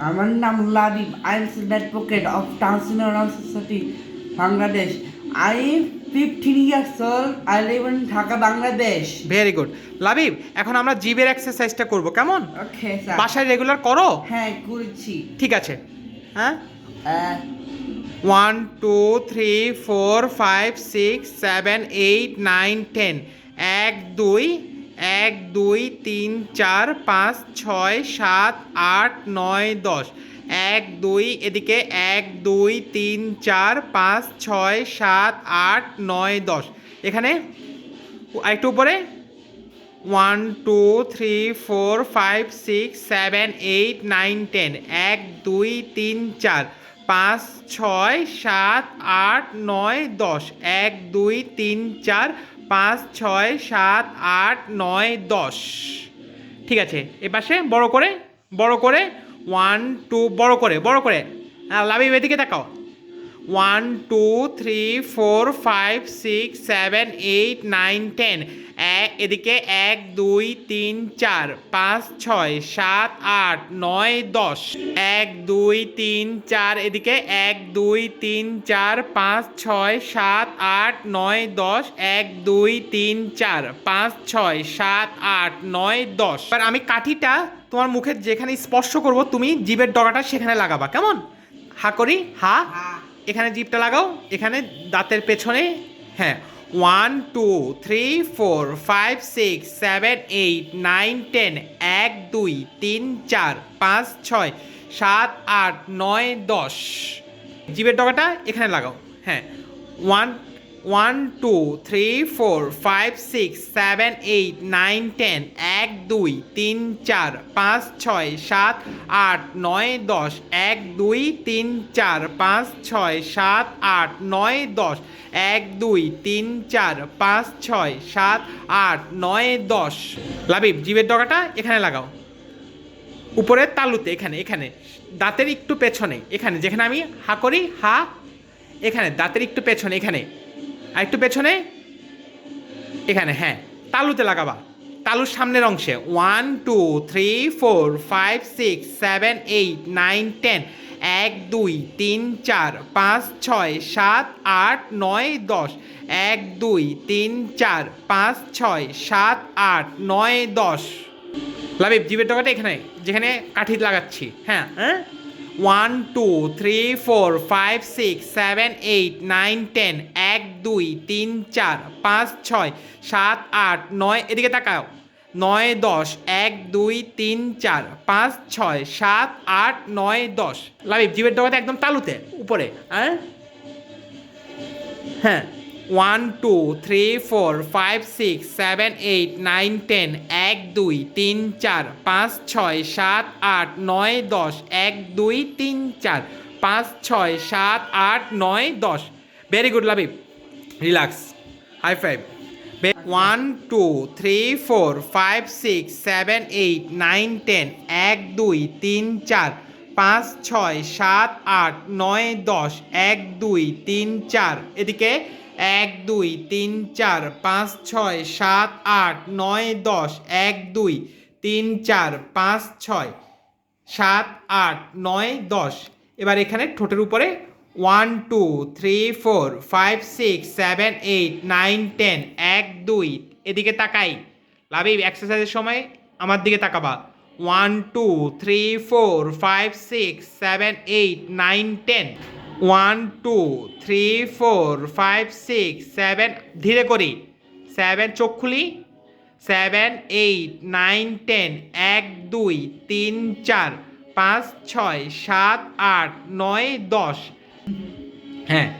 আমার নাম Labib I am advocate of transgender society Bangladesh I fifteen years old I live in Dhaka Bangladesh very good Labib এখন আমরা জিভের এক্সারসাইজটা করব কেমন? Okay sir বাসায় regular করো? হ্যাঁ করছি। ঠিক আছে। হ্যাঁ? One two three four five six seven eight nine ten এক দুই এক, দুই, তিন, চার, পাঁচ, ছয়, সাত, আট, নয়, দশ। এক, দুই, এদিকে এক, দুই, তিন, চার, পাঁচ, ছয়, সাত, আট, নয়, দশ। এখানে আরেকটু উপরে। One, two, three, four, five, six, seven, eight, nine, ten. এক, দুই, তিন, চার, পাঁচ, ছয়, সাত, আট, নয়, দশ। এক, দুই, তিন, চার পাঁচ, ছয়, সাত, আট, নয়, দশ। ঠিক আছে এপাশে পাশে বড় করে বড় করে ওয়ান টু বড় করে বড় করে। হ্যাঁ লাভি এদিকে তাকাও। One two three four five six seven eight nine ten এদিকে এক, দুই, তিন, চার, পাঁচ, ছয়, সাত, আট, নয়, দশ। এক, দুই, তিন, চার, এদিকে এক, দুই, তিন, চার, পাঁচ, ছয়, সাত, আট, নয়, দশ। এক, দুই, তিন, চার, পাঁচ, ছয়, সাত, আট, নয়, দশ। এবার আমি কাঠিটা তোমার মুখে যেখানে স্পর্শ করব, তুমি জিভের ডগাটা সেখানে লাগাবা, কেমন? হা করি? হা। এখানে জিপটা লাগাও, এখানে দাঁতের পেছনে হ্যাঁ one two three four five six seven eight nine ten এক, দুই, তিন, চার, পাঁচ, ছয়, সাত, আট, নয়, দশ। জিপের ডগাটা এখানে লাগাও হ্যাঁ one one two three four five six seven eight nine ten এক, দুই, তিন, চার, পাঁচ, ছয়, সাত, আট, নয়, দশ, এক, দুই, তিন, চার, পাঁচ, ছয়, সাত, আট, নয়, দশ, এক, দুই, তিন, চার, পাঁচ, ছয়, সাত, আট, নয়, দশ। লাবিব, জিভের ডগাটা এখানে লাগাও। উপরের তালুতে, এখানে এখানে, দাঁতের একটু পেছনে, এখানে, যেখানে আমি হা করি, হা, এখানে, দাঁতের একটু পেছনে, এখানে। আর একটু পেছনে? এখানে হ্যাঁ। তালুতে লাগাবা। তালুর সামনের অংশে। One two three four five six seven eight nine ten এক, দুই, তিন, চার, পাঁচ, ছয়, সাত, আট, নয়, দশ। এক, দুই, তিন, চার, পাঁচ, ছয়, সাত, আট, নয়, দশ। লাবিব জিভের ডগাটা এখানে, যেখানে কাঠি লাগাচ্ছি। হ্যাঁ হ্যাঁ? One two three four five six seven eight nine ten এক দুই তিন চার পাঁচ ছয় সাত আট নয় এদিকে তাকাও। নয় দশ, এক দুই তিন চার পাঁচ ছয় সাত আট নয় দশ। লাবিব জিভের ডগাটা একদম তালুতে, উপরে হ্যাঁ হ্যাঁ। One, two, three, four, five, six, seven, eight, nine, ten, এক, দুই, তিন, চার, পাঁচ, ছয়, সাত, আট, নয়, দশ, এক, দুই, তিন, চার, পাঁচ, ছয়, সাত, আট, নয়, দশ। Very good Labib. Relax high five one two three four five six seven eight nine ten এক, দুই, তিন, চার পাঁচ, ছয়, সাত, আট, নয়, দশ, এক, দুই, তিন, চার। এদিকে এক, দুই, তিন, চার, পাঁচ, ছয়, সাত, আট, নয়, দশ, এক, দুই, তিন, চার, পাঁচ, ছয়, সাত, আট, নয়, দশ। এবার এখানে ঠোঁটের উপরে one, two, three, four, five, six, seven, eight, nine, ten, এক, দুই। এদিকে তাকাই। লাভিব এক্সারসাইজের সময় আমার দিকে তাকাবা। One two three four five six seven eight nine ten one two three four five six seven ধীরে করি। সেভেন চোখ খুলি। সেভেন এইট নাইন টেন এক, দুই, তিন, চার, পাঁচ, ছয়, সাত, আট, নয়, দশ। হ্যাঁ।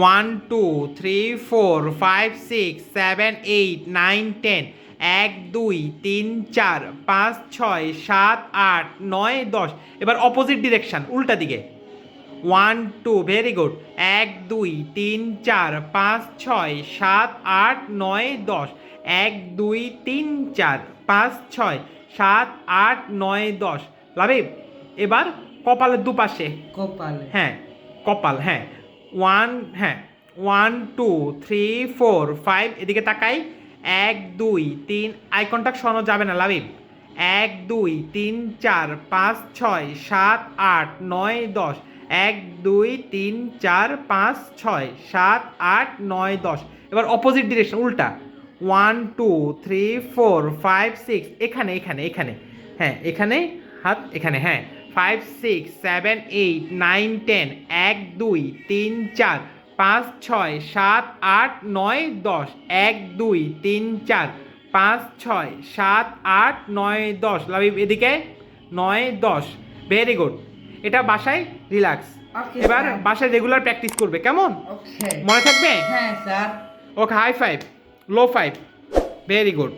One two three four five six seven eight nine ten এক দুই তিন চার পাঁচ ছয় সাত আট নয় দশ। এবার অপোজিট ডিরেকশান উল্টা দিকে। ওয়ান টু ভেরি গুড এক দুই তিন চার পাঁচ ছয় সাত আট নয় দশ। এক দুই তিন চার পাঁচ ছয় সাত আট নয় দশ। লাভিব এবার কপালের দুপাশে। কপালে। হ্যাঁ কপাল হ্যাঁ। ওয়ান হ্যাঁ। One two three four five এদিকে তাকাই। এক, দুই, তিন, আই কন্ট্যাক্ট সরানো যাবে না লাভিব এক, দুই, তিন, চার, পাঁচ, ছয়, সাত, আট, নয়, দশ। এক, দুই, তিন, চার, পাঁচ, ছয়, সাত, আট, নয়, দশ। এবার অপোজিট ডিরেকশন উল্টা। One two three four five six এখানে এখানে এখানে। হ্যাঁ এখানে, হাত, এখানে হ্যাঁ। Five six seven eight nine ten এক, দুই, তিন, চার। পাঁচ ছয় সাত আট নয় দশ। এক দুই তিন চার। পাঁচ ছয় সাত আট নয় দশ। লাভিব এদিকে? নয় দশ। ভেরি গুড এটা বাসায় রিল্যাক্স এবার বাসায় রেগুলার প্র্যাকটিস করবে। কেমন? মনে থাকবে? হ্যাঁ sir okay high five low five very good